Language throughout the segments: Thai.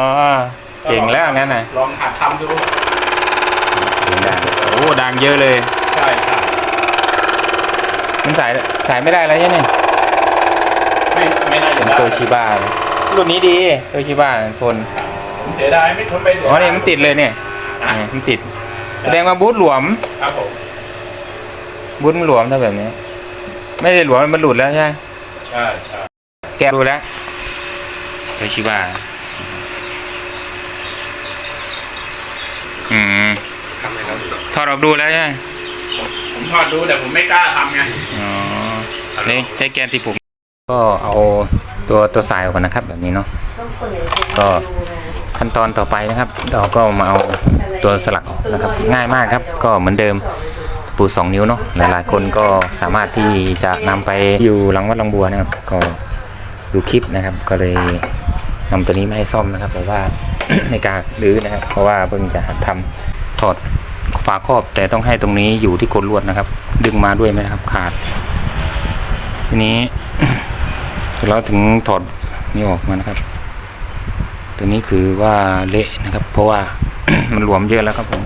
อ๋อเก่งแล้วงั้นน่ะลองหัดทำดูเสียงดังโอ้ดังเยอะเลย ใช่ครับมันสายสายไม่ได้แล้วใช่ไหมไม่ไม่น่าจะเป็นได้โตชิบ้ารุ่นนี้ดีโตชิบ้าทนผมเสียดายไม่ทนไม่เสียอ๋อดายเนี่ยมันติดเลยเนี่ยอะเนี่ยมันติด แสดงว่าบูทหลวมครับผมบูทมันหลวมถ้าแบบนี้ ไม่ได้หลวมมันหลุดแล้วใช่ไหมใช่ใช่แกะดูแล้วโตชิบ้า อืมทำให้เราดูถอดออกดูแล้วใช่ไหมผมทอดดูแต่ผมไม่กล้าทำไงอ๋อนี่ใช้แกนที่ผม ก็เอาตัวตัวสายออกก่อนนะครับ แบบนี้เนาะก็ขั้นตอนต่อไปนะครับ เราก็มาเอาตัวสลักออกนะครับ ง่ายมากครับ ก็เหมือนเดิมตะปูสองนิ้วเนาะหลายๆคนก็สามารถที่จะนำไปอยู่หลังวัดหลังบัวนะครับ ก็ดูคลิปนะครับก็เลย นำตัวนี้มาให้ซ่อมนะครับแต่ว่าในการรื้อนะครับเพราะว่าเพิ่งจะหัดทำถอดฝาครอบแต่ต้องให้ตรงนี้อยู่ที่โคนลวดนะครับ ดึงมาด้วยไหมครับขาด ทีนี้เราถึงถอดนี่ออกมานะครับ ตัวนี้คือว่าเละนะครับ เพราะว่ามันหลวมเยอะแล้วครับผม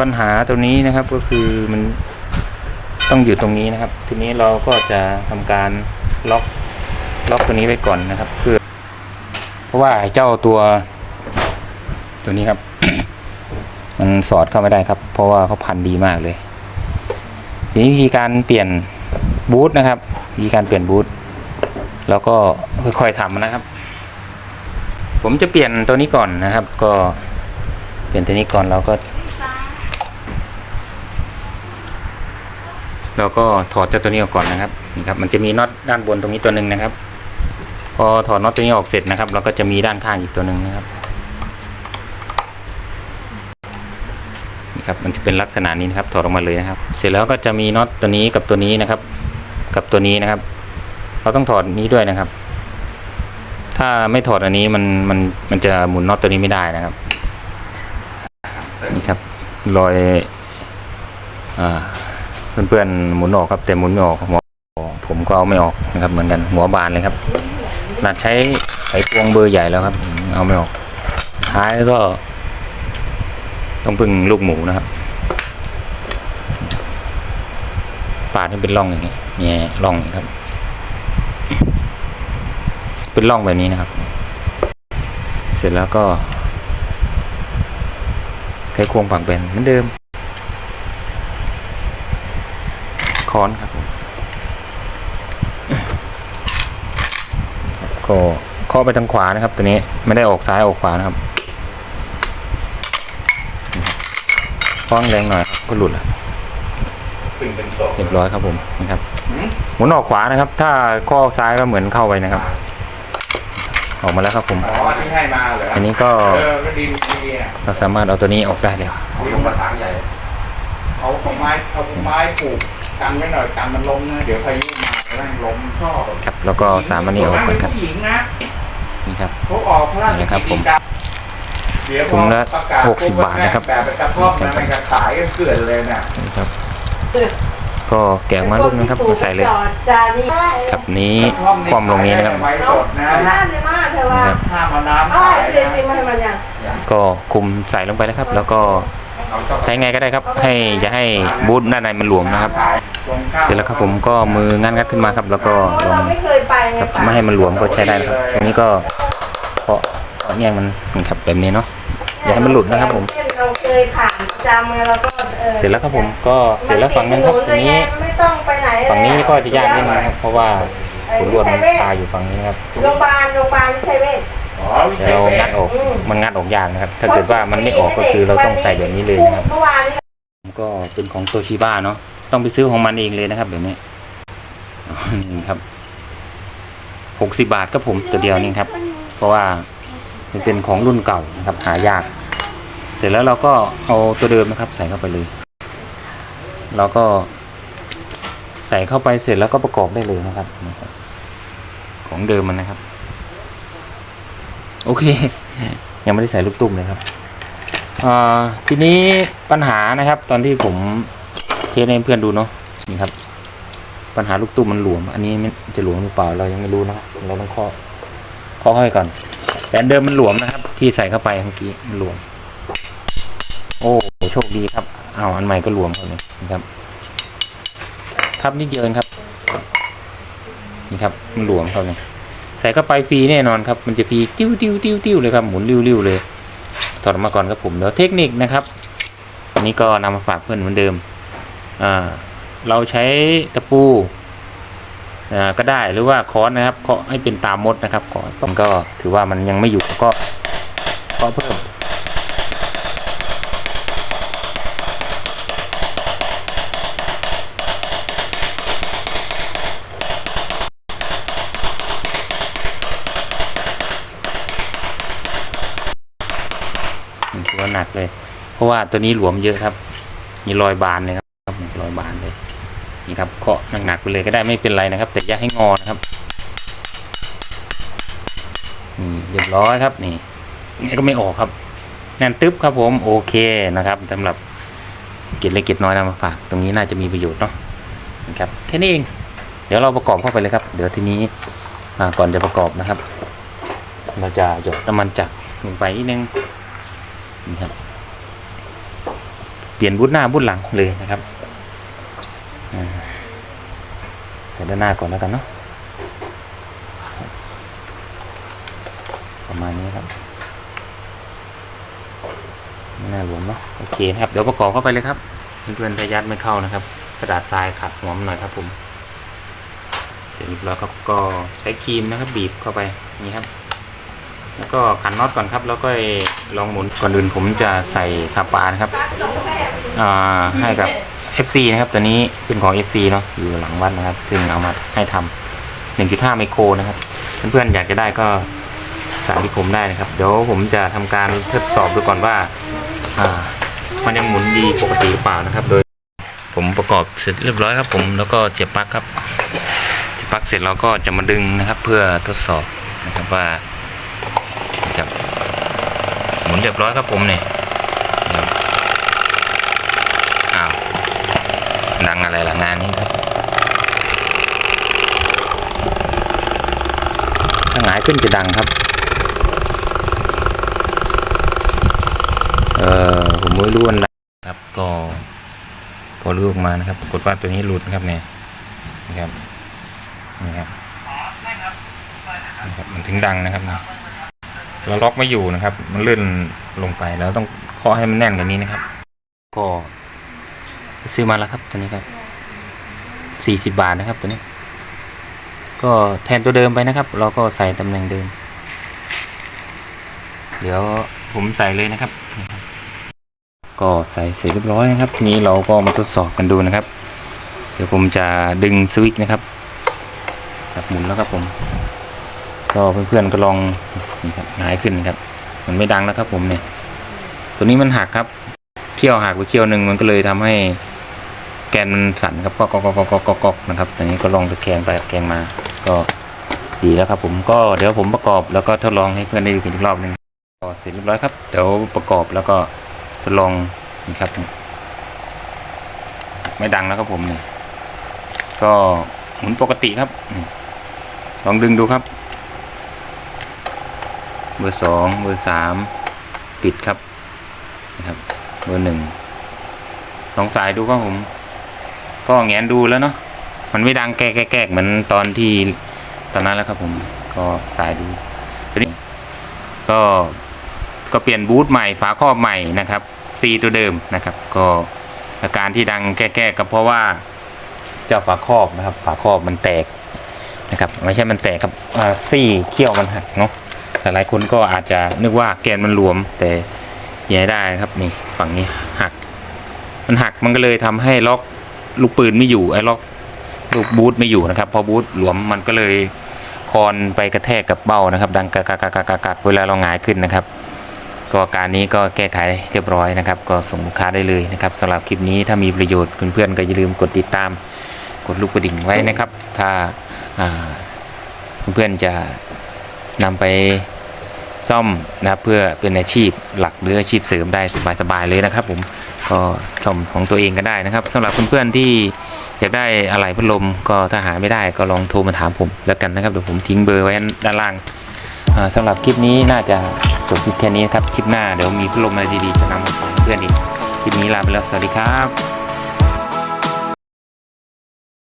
ปัญหาตัวนี้นะครับก็คือมันต้องอยู่ตรงนี้นะครับ ทีนี้เราก็จะทำการล็อก ล็อกตัวนี้ไว้ก่อนนะครับ เพื่อ เพราะว่าเจ้าตัว ตัวนี้ครับ มันสอดเข้าไม่ได้ครับ เพราะว่าเขาพันดีมากเลย ทีนี้วิธีการเปลี่ยนบูทนะครับวิธีการเปลี่ยนบูทแล้วก็ค่อยๆทำนะครับ ผมจะเปลี่ยนตัวนี้ก่อนนะครับ ก็เปลี่ยนตัวนี้ก่อนเราก็เราก็ถอดเจ้าตัวนี้ออกก่อนนะครับนี่ครับ มันจะมีน็อตด้านบนตรงนี้ตัวหนึ่งนะครับ พอถอดน็อตตัวนี้ออกเสร็จนะครับ เราก็จะมีด้านข้างอีกตัวหนึ่งนะครับนี่ครับมันจะเป็นลักษณะนี้นะครับถอดออกมาเลยนะครับ เสร็จแล้วก็จะมีน็อตตัวนี้กับตัวนี้นะครับ กับตัวนี้นะครับ เราต้องถอดนี้ด้วยนะครับ ถ้าไม่ถอดอันนี้มันมันมันจะหมุนน็อตตัวนี้ไม่ได้นะครับนี่ครับรอยอ่าเพื่อนๆหมุนออกครับแต่หมุนไม่ออกหัวผมก็เอาไม่ออกนะครับเหมือนกันหัวบานเลยครับ นาดใช้ไขควงเบอร์ใหญ่แล้วครับ เอาไม่ออก ท้ายก็ ต้องพึ่งลูกหมูนะครับ ปาดให้เป็นร่องอย่างนี้เนี่ยร่องอย่างนี้ครับ เป็นร่องแบบนี้นะครับ เสร็จแล้วก็ไขควงฝังเป็นเหมือนเดิม ค้อนครับผม ก็เคาะไปทางขวานะครับ ตัวนี้ไม่ได้ออกซ้ายออกขวานะครับคล้องแรงหน่อยครับก็หลุดแล้วซึ่งเป็นศพเรียบร้อยครับผมนะครับหมุนออกขวานะครับ ถ้าข้อซ้ายก็เหมือนเข้าไปนะครับ ออกมาแล้วครับผมอ๋อที่ให้มาเหรออันนี้ก็เออก็ดีดีอะเราสามารถเอาตัวนี้ออกได้แล้วเอาลงกระถางใหญ่เอาเอาไม้เอาไม้ปลูกกันไว้หน่อยกันมันล้มนะเดี๋ยวพายุมาแล้วมันล้มชอบ ครับแล้วก็สามอันนี้ออกก่อนครับผู้หญิงนะนี่ครับเขาออกพระราชนี่นะครับผมกิจการเดี๋ยวพอถุงละประกาศหกสิบบาทนะครับแบบเป็นกระท่อมนะมันก็ขายกันเกลื่อนเลยน่ะนี่ครับ ก็แกะออกมาลูกนึงครับมาใส่เลยจานนี้ครับนี้ความลงนี้นะครับไว้สดนะน้ำในมากเธอว่านะครับห้ามเอาน้ำเอาขายไอ้เสียนะจริงมาให้มันยังก็คุมใส่ลงไปแล้วครับ แล้วก็ เอาช็อกโกแลตใช้ไงก็ได้ครับ ให้อย่าให้บูทด้านในมันหลวมนะครับขายตรงข้ามเสร็จแล้วครับผมก็มืองัดงัดขึ้นมาครับ แล้วก็ลองเราไม่เคยไปไงครับไม่ให้มันหลวมก็ใช้ได้นะครับตรงนี้ก็เพาะเพาะแยงมันครับแบบนี้เนาะอย่าให้มันหลุดนะครับผมเส้นเราเคยผ่านจำไงเราก็ออเสร็จแล้วครับผมก็เสร็จแล้วฝั่งนึงครับตรงนี้ไม่ต้องไปไหนเลยฝั่งนี้ก็จะยากนิดนึงครับเพราะว่าขุนลวดมันคาอยู่ฝั่งนี้นะครับโรงพยาบาลโรงพยาบาลไม่ใช่เวชอ๋อวิ เดี๋ชัยยวเรางัดออกมันงัดออกยากนะครับ ถ้าเกิดว่ามันไม่ออกก็คือเราต้องใส่แบบนี้เลยนะครับ ก็เป็นของโตชิบ้าเนาะต้องไปซื้อของมันเองเลยนะครับแบบนี้นี่ครับหกสิบาทก็ผมตัวเดียวนี่ครับ เพราะว่ามันเป็นของรุ่นเก่านะครับ หายาก เสร็จแล้วเราก็เอาตัวเดิมนะครับ ใส่เข้าไปเลยเราก็ใส่เข้าไปเสร็จแล้วก็ประกอบได้เลยนะครับ ของเดิมมันนะครับ โอเค ยังไม่ได้ใส่ลูกตุ้มเลยครับอ่าทีนี้ปัญหานะครับ ตอนที่ผมเทสให้เพื่อนดูเนาะนี่ครับ ปัญหาลูกตุ้มมันหลวม อันนี้มันจะหลวมหรือเปล่าเรายังไม่รู้นะครับเราต้องเคาะเคาะให้ก่อน แต่อันเดิมมันหลวมนะครับ ที่ใส่เข้าไปเมื่อกี้มันหลวม โอ้โชคดีครับเอาวอันใหม่ก็หลวมครับนี่นะครับ ครับนิดเดียวเองครับ นี่ครับมันหลวมครับเนี่ย ใส่เข้าไปฟรีแน่นอนครับ มันจะฟรีติ้วติ้วติ้วติ้วเลยครับ หมุนริ้วริ้วเลยถอดออกมาก่อนครับผมเดี๋ยวเทคนิคนะครับอันนี้ก็นำมาฝากเพื่อนเหมือนเดิมอ่าเราใช้ตะปูอ่าก็ได้หรือว่าค้อนนะครับเคาะให้เป็นตามมดนะครับก่อนผมก็ถือว่ามันยังไม่อยู่ก็เคาะเพิ่ม ว่าหนักเลย เพราะว่าตัวนี้หลวมเยอะครับ มีรอยบานเลยครับรอยบานเลยนี่ครับเคาะหนักๆไปเลยก็ได้ไม่เป็นไรนะครับ แต่อย่าให้งอนะครับนี่เรียบร้อยครับนี่นี่ก็ไม่ออกครับแน่นตึ๊บครับผมโอเคนะครับสำหรับเกล็ดเล็กเกล็ดน้อยนำมาฝากตรงนี้น่าจะมีประโยชน์เนาะนะครับแค่นี้เอง เดี๋ยวเราประกอบเข้าไปเลยครับ เดี๋ยวทีนี้ก่อนจะประกอบนะครับ เราจะหยดน้ำมันจักรลงไปนิดนึง นี่ครับ เปลี่ยนบุดหน้าบุดหลังเลยนะครับใส่ด้านหน้าก่อนแล้วกันเนาะประมาณนี้ครับไม่น่าหลวมเนาะโอเคนะครับ เดี๋ยวประกอบเข้าไปเลยครับเพื่อนๆถ้ายัดไม่เข้านะครับ กระดาษทรายขัดหัวมันหน่อยครับผม เสร็จเรียบร้อยครับก็ใช้ครีมนะครับบีบเข้าไปนี่ครับ แล้วก็ขันน็อตก่อนครับ แล้วก็ลองหมุนก่อนอื่นผมจะใส่คาปานะครับให้กับ FC นะครับตัวนี้เป็นของ FC เนาะอยู่หลังวัดนะครับ ซึ่งเอามาให้ทำ1.5 ไมโครนะครับ เพื่อนๆอยากจะได้ก็สายที่ผมได้นะครับ เดี๋ยวผมจะทำการทดสอบดูก่อนว่ามันยังหมุนดีปกติหรือเปล่านะครับ โดยผมประกอบเสร็จเรียบร้อยครับ ผมแล้วก็เสียบปลั๊กครับเสียบปลั๊กเสร็จเราก็จะมาดึงนะครับ เพื่อทดสอบนะครับว่า มุนเรียบร้อยครับผมเนี่ยอ้าวดังอะไรล่ะงานนี้ครับ ถ้าหงายขึ้นจะดังครับ เออผมไม่รู้มันดังครับก็พอลูกมานะครับกฏว่าตัวนี้หลุดนะครับเนี่ยนะครับนี่ครับนะครับมันถึงดังนะครับนะ เราล็อกไม่อยู่นะครับ มันเลื่อนลงไปแล้วต้องเคาะให้มันแน่นกว่านี้นะครับ ก็ซื้อมาแล้วครับตัวนี้ครับสี่สิบบาทนะครับตัวนี้ ก็แทนตัวเดิมไปนะครับ เราก็ใส่ตำแหน่งเดิม เดี๋ยวผมใส่เลยนะครับ ก็ใส่เสร็จเรียบร้อยนะครับ ทีนี้เราก็มาทดสอบกันดูนะครับ เดี๋ยวผมจะดึงสวิตช์นะครับครับหมุนแล้วครับผม ก็เพื่อนๆก็ลองนะครับหายขึ้นครับ มันไม่ดังแล้วครับ ผมเนี่ย ตัวนี้มันหักครับเขี้ยวหักไปเขี้ยวหนึ่งมันก็เลยทำให้แกนมันสั่นครับก็ก็ก็ก็ก็ก็นะครับตอนนี้ก็ลองตะแคงไปตะแคงมา ก็ดีแล้วครับ ผมก็เดี๋ยวผมประกอบแล้วก็ทดลองให้เพื่อนได้ดูอีกรอบหนึ่งก็เสร็จเรียบร้อยครับเดี๋ยวประกอบแล้วก็ทดลองนี่ครับ ไม่ดังแล้วครับผมเนี่ยก็หมุนปกติครับ ลองดึงดูครับ บอร์สองเบอร์สามปิดครับนะครับเบอร์หนึ่งลองสายดูครับผม ก็แงนดูแล้วเนาะมันไม่ดังแก๊กแก๊กเหมือนตอนที่ตอนนั้นแล้วครับผมก็สายดูทีนี้ก็ก็เปลี่ยนบูทใหม่ฝาครอบใหม่นะครับซีตัวเดิมนะครับ ก็อาการที่ดังแก้แก้ก็เพราะว่าเจ้าฝาครอบนะครับ ฝาครอบมันแตกนะครับ ไม่ใช่มันแตกครับซี่เขี้ยวมันหักเนาะ หลายคนก็อาจจะนึกว่าแกนมันหลวมแต่อยังได้ครับนี่ฝั่งนี้หัก มันหักมันก็เลยทำให้ล็อกลูกปืนไม่อยู่ไอ้ล็อกลูกบูทไม่อยู่นะครับ พอบูทหลวมมันก็เลยคอนไปกระแทกกับเบ้านะครับ ดังกักกักกักกักกักเวลาเราหงายขึ้นนะครับ ก็การนี้ก็แก้ไขเรียบร้อยนะครับ ก็ส่งลูกค้าได้เลยนะครับสำหรับคลิปนี้ถ้ามีประโยชน์เพื่อนๆก็อย่าลืมกดติดตาม กดลูกกระดิ่งไว้นะครับ ถ้าเพื่อนๆจะ นำไปซ่อมนะครับเพื่อเป็นอาชีพหลักหรืออาชีพเสริมได้สบายๆเลยนะครับ ผมก็ซ่อมของตัวเองก็ได้นะครับสำหรับเพื่อนๆที่อยากได้อะไรพัดลมก็ถ้าหาไม่ได้ก็ลองโทรมาถามผมแล้วกันนะครับเดี๋ยวผมทิ้งเบอร์ไว้ด้านล่างอ่าสำหรับคลิปนี้น่าจะจบคลิปแค่นี้นครับคลิปหน้าเดี๋ยวมีพัดลมอะไรดีๆจะนำมาฝากเพื่อนอีกคลิปนี้ลาไปแล้วสวัสดีครับ